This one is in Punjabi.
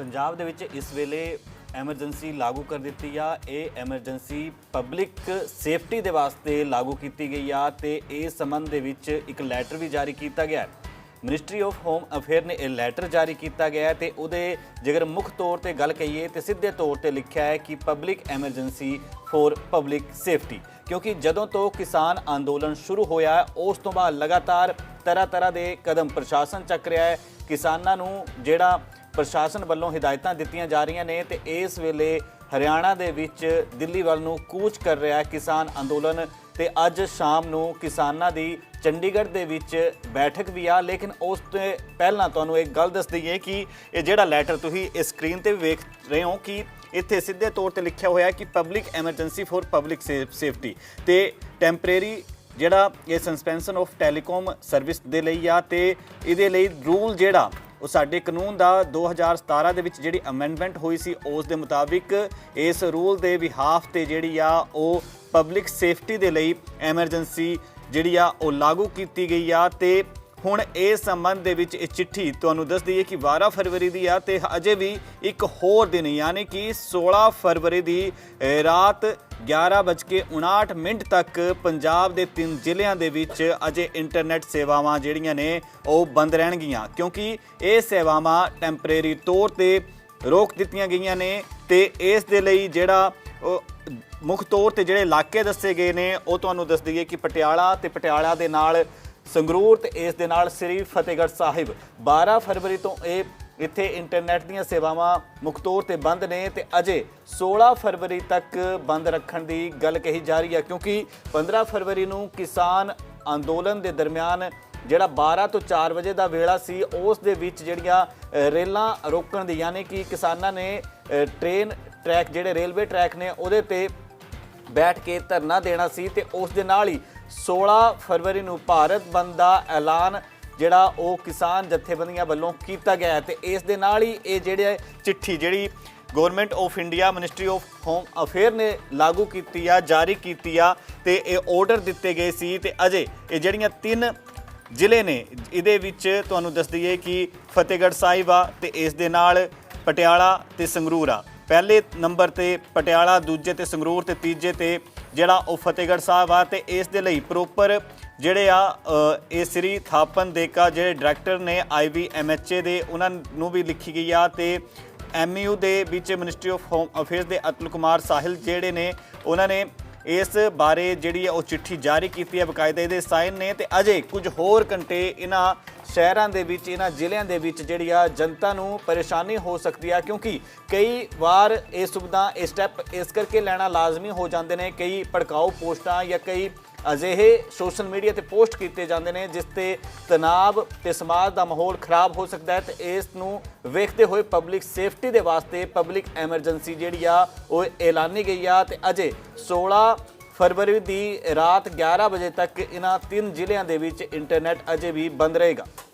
ਪੰਜਾਬ ਦੇ ਵਿੱਚ ਇਸ ਵੇਲੇ ਐਮਰਜੈਂਸੀ ਲਾਗੂ ਕਰ ਦਿੱਤੀ ਆ। ਇਹ ਐਮਰਜੈਂਸੀ ਪਬਲਿਕ ਸੇਫਟੀ ਦੇ ਵਾਸਤੇ ਲਾਗੂ ਕੀਤੀ ਗਈ ਆ ਤੇ ਇਸ ਸੰਬੰਧ ਦੇ ਵਿੱਚ ਇੱਕ ਲੈਟਰ ਵੀ ਜਾਰੀ ਕੀਤਾ ਗਿਆ ਹੈ। ਮਿਨਿਸਟਰੀ ਆਫ ਹੋਮ ਅਫੇਅਰ ਨੇ ਇਹ ਲੈਟਰ ਜਾਰੀ ਕੀਤਾ ਗਿਆ ਹੈ ਤੇ ਉਹਦੇ ਜੇਕਰ ਮੁੱਖ ਤੌਰ ਤੇ ਗੱਲ ਕਹੀਏ ਤੇ ਸਿੱਧੇ ਤੌਰ ਤੇ ਲਿਖਿਆ ਹੈ ਕਿ public emergency for public safety. ਕਿਉਂਕਿ ਜਦੋਂ ਤੋਂ ਕਿਸਾਨ ਅੰਦੋਲਨ ਸ਼ੁਰੂ ਹੋਇਆ, ਉਸ ਤੋਂ ਬਾਅਦ ਲਗਾਤਾਰ ਤਰ੍ਹਾਂ ਤਰ੍ਹਾਂ ਦੇ ਕਦਮ ਪ੍ਰਸ਼ਾਸਨ ਚੱਕ ਰਿਹਾ ਹੈ। ਕਿਸਾਨਾਂ ਨੂੰ ਜਿਹੜਾ ਪ੍ਰਸ਼ਾਸਨ ਵੱਲੋਂ ਹਦਾਇਤਾਂ ਦਿੱਤੀਆਂ ਜਾ ਰਹੀਆਂ ਨੇ ਤੇ ਇਸ ਵੇਲੇ ਹਰਿਆਣਾ ਦੇ ਵਿੱਚ ਦਿੱਲੀ ਵੱਲ ਨੂੰ ਕੂਚ ਕਰ ਰਿਹਾ ਕਿਸਾਨ ਅੰਦੋਲਨ ਤੇ ਅੱਜ ਸ਼ਾਮ ਨੂੰ ਕਿਸਾਨਾਂ ਦੀ ਚੰਡੀਗੜ੍ਹ ਦੇ ਵਿੱਚ ਬੈਠਕ ਵੀ ਆ, ਲੇਕਿਨ ਉਸ ਤੋਂ ਪਹਿਲਾਂ ਤੁਹਾਨੂੰ ਇੱਕ ਗੱਲ ਦੱਸ ਦਈਏ ਕਿ ਇਹ ਜਿਹੜਾ ਲੈਟਰ ਤੁਸੀਂ ਇਸ ਸਕਰੀਨ ਤੇ ਵੀ ਵੇਖ ਰਹੇ ਹੋ ਕਿ ਇੱਥੇ ਸਿੱਧੇ ਤੌਰ ਤੇ ਲਿਖਿਆ ਹੋਇਆ ਹੈ ਕਿ public emergency for public safety ਤੇ ਟੈਂਪਰੇਰੀ ਜਿਹੜਾ ਇਹ ਸਸਪੈਂਸ਼ਨ ਆਫ ਟੈਲੀਕਾਮ ਸਰਵਿਸ ਦੇ ਲਈ ਆ ਤੇ ਇਹਦੇ ਲਈ ਰੂਲ ਜਿਹੜਾ ਉਹ ਸਾਡੇ ਕਾਨੂੰਨ ਦਾ 2017 ਦੇ ਵਿੱਚ ਜਿਹੜੀ ਅਮੈਂਡਮੈਂਟ ਹੋਈ ਸੀ, ਉਸ ਦੇ ਮੁਤਾਬਿਕ ਇਸ ਰੂਲ ਦੇ ਵਿਹਾਫ ਤੇ ਜਿਹੜੀ ਆ, ਉਹ ਪਬਲਿਕ ਸੇਫਟੀ ਦੇ ਲਈ ਐਮਰਜੈਂਸੀ ਜਿਹੜੀ ਆ, ਉਹ ਲਾਗੂ ਕੀਤੀ ਗਈ ਆ ਤੇ ਹੁਣ ਇਸ ਸੰਬੰਧ ਦੇ ਵਿੱਚ ਇਹ ਚਿੱਠੀ ਤੁਹਾਨੂੰ ਦੱਸ ਦਈਏ ਕਿ 12 ਫਰਵਰੀ ਦੀ ਆ ਤੇ ਅਜੇ ਵੀ ਇੱਕ ਹੋਰ ਦਿਨ ਯਾਨੀ ਕਿ 16 ਫਰਵਰੀ ਦੀ ਅਹ, ਰਾਤ 11:59 ਮਿੰਟ ਤੱਕ ਪੰਜਾਬ ਦੇ ਤਿੰਨ ਜ਼ਿਲ੍ਹਿਆਂ ਦੇ ਵਿੱਚ ਅਜੇ ਇੰਟਰਨੈਟ ਸੇਵਾਵਾਂ ਜਿਹੜੀਆਂ ਨੇ ਉਹ ਬੰਦ ਰਹਿਣਗੀਆਂ। ਕਿਉਂਕਿ ਇਹ ਸੇਵਾਵਾਂ ਟੈਂਪਰੇਰੀ ਤੌਰ ਤੇ ਰੋਕ ਦਿੱਤੀਆਂ ਗਈਆਂ ਨੇ ਤੇ ਇਸ ਦੇ ਲਈ ਜਿਹੜਾ ਮੁੱਖ ਤੌਰ ਤੇ ਜਿਹੜੇ ਇਲਾਕੇ ਦੱਸੇ ਗਏ ਨੇ ਉਹ ਤੁਹਾਨੂੰ ਦੱਸ ਦਈਏ ਕਿ ਪਟਿਆਲਾ ਤੇ ਪਟਿਆਲਾ ਦੇ ਨਾਲ ਸੰਗਰੂਰ ਤੇ ਇਸ ਦੇ ਨਾਲ ਸ੍ਰੀ ਫਤਿਹਗੜ੍ਹ ਸਾਹਿਬ। 12 ਫਰਵਰੀ ਤੋਂ ਇਹ ਇੱਥੇ ਇੰਟਰਨੈਟ ਦੀਆਂ ਸੇਵਾਵਾਂ ਮੁੱਖ ਤੌਰ ਤੇ ਬੰਦ ਨੇ ਤੇ ਅਜੇ 16 ਫਰਵਰੀ ਤੱਕ ਬੰਦ ਰੱਖਣ ਦੀ ਗੱਲ ਕਹੀ ਜਾ ਰਹੀ ਹੈ ਕਿਉਂਕਿ 15 ਫਰਵਰੀ ਨੂੰ ਕਿਸਾਨ ਅੰਦੋਲਨ ਦੇ ਦਰਮਿਆਨ ਜਿਹੜਾ 12 ਤੋਂ 4 ਵਜੇ ਦਾ ਵੇਲਾ ਸੀ ਉਸ ਦੇ ਵਿੱਚ ਜਿਹੜੀਆਂ ਰੇਲਾਂ ਰੋਕਣ ਦੀ ਯਾਨੀ ਕਿ ਕਿਸਾਨਾਂ ਨੇ ਅ, ਟ੍ਰੇਨ ਟਰੈਕ ਜਿਹੜੇ ਰੇਲਵੇ ਟਰੈਕ ਨੇ ਉਹਦੇ ਤੇ ਬੈਠ ਕੇ ਧਰਨਾ ਦੇਣਾ ਸੀ ਤੇ ਉਸ ਦੇ ਨਾਲ ਹੀ 16 ਫਰਵਰੀ ਨੂੰ ਭਾਰਤ ਬੰਦ ਦਾ ਐਲਾਨ ਜਿਹੜਾ ਉਹ ਕਿਸਾਨ ਜਥੇਬੰਦੀਆਂ ਵੱਲੋਂ ਕੀਤਾ ਗਿਆ ਹੈ ਤੇ ਇਸ ਦੇ ਨਾਲ ਹੀ ਇਹ ਜਿਹੜੇ ਚਿੱਠੀ ਜਿਹੜੀ government of India ministry of home affair ਨੇ ਲਾਗੂ ਕੀਤੀ ਆ, ਜਾਰੀ ਕੀਤੀ ਆ ਤੇ ਇਹ ਆਰਡਰ ਦਿੱਤੇ ਗਏ ਸੀ ਤੇ ਅਜੇ ਇਹ ਜਿਹੜੀਆਂ ਤਿੰਨ ਜ਼ਿਲ੍ਹੇ ਨੇ, ਇਹਦੇ ਵਿੱਚ ਤੁਹਾਨੂੰ ਦੱਸ ਦਈਏ ਕਿ ਫਤਿਹਗੜ੍ਹ ਸਾਹਿਬ ਆ ਤੇ ਇਸ ਦੇ ਨਾਲ ਪਟਿਆਲਾ ਤੇ ਸੰਗਰੂਰ ਆ। ਪਹਿਲੇ ਨੰਬਰ ਤੇ ਪਟਿਆਲਾ, ਦੂਜੇ ਤੇ ਸੰਗਰੂਰ ਤੇ ਤੀਜੇ ਤੇ ਜਿਹੜਾ ਉਹ ਫਤਿਹਗੜ੍ਹ ਸਾਹਿਬ ਆ ਤੇ ਇਸ ਦੇ ਲਈ ਪ੍ਰੋਪਰ ਜਿਹੜੇ ਆ ਇਹ ਸ੍ਰੀ ਥਾਪਨ ਦੇਕਾ ਜਿਹੜੇ ਡਾਇਰੈਕਟਰ ਨੇ ਆਈਵੀਐਮਐਚਏ ਦੇ, ਉਹਨਾਂ ਨੂੰ ਵੀ ਲਿਖੀ ਗਈ ਆ ਤੇ ਐਮਯੂ ਦੇ ਵਿੱਚ ਮਿਨਿਸਟਰੀ ਆਫ ਹੋਮ ਅਫੇਅਰਸ ਦੇ ਅਤੁਲ ਕੁਮਾਰ ਸਾਹਿਲ ਜਿਹੜੇ ਨੇ, ਉਹਨਾਂ ਨੇ ਇਸ ਬਾਰੇ ਜਿਹੜੀ ਹੈ ਉਹ ਚਿੱਠੀ ਜਾਰੀ ਕੀਤੀ ਹੈ ਬਕਾਇਦਾ ਇਹਦੇ ਸਾਈਨ ਨੇ ਤੇ ਅਜੇ ਕੁਝ ਹੋਰ ਘੰਟੇ ਇਹਨਾਂ ਸ਼ਹਿਰਾਂ ਦੇ ਵਿੱਚ, ਇਹਨਾਂ ਜ਼ਿਲ੍ਹਿਆਂ ਦੇ ਵਿੱਚ ਜਿਹੜੀ ਆ ਜਨਤਾ ਨੂੰ ਪਰੇਸ਼ਾਨੀ ਹੋ ਸਕਦੀ ਆ, ਕਿਉਂਕਿ ਕਈ ਵਾਰ ਇਹ ਸੁਵਿਧਾ, ਇਹ ਸਟੈਪ ਇਸ ਕਰਕੇ ਲੈਣਾ ਲਾਜ਼ਮੀ ਹੋ ਜਾਂਦੇ ਨੇ, ਕਈ ਭੜਕਾਊ ਪੋਸਟਾਂ ਜਾਂ ਕਈ ਅਜਿਹੇ ਸੋਸ਼ਲ ਮੀਡੀਆ ਤੇ ਪੋਸਟ ਕੀਤੇ ਜਾਂਦੇ ਨੇ, ਜਿਸ ਤੇ ਤਣਾਅ ਤੇ ਸਮਾਜ ਦਾ ਮਾਹੌਲ ਖਰਾਬ ਹੋ ਸਕਦਾ ਹੈ ਤੇ ਇਸ ਨੂੰ ਵੇਖਦੇ ਹੋਏ ਪਬਲਿਕ ਸੇਫਟੀ ਦੇ ਵਾਸਤੇ ਪਬਲਿਕ ਐਮਰਜੈਂਸੀ ਜਿਹੜੀ ਆ, ਉਹ ਐਲਾਨੀ ਗਈ ਆ ਤੇ ਅਜੇ 16 ਫਰਵਰੀ ਦੀ ਰਾਤ 11 ਵਜੇ ਤੱਕ ਇਹਨਾਂ ਤਿੰਨ ਜ਼ਿਲ੍ਹਿਆਂ ਦੇ ਵਿੱਚ ਇੰਟਰਨੈਟ ਅਜੇ ਵੀ ਬੰਦ ਰਹੇਗਾ।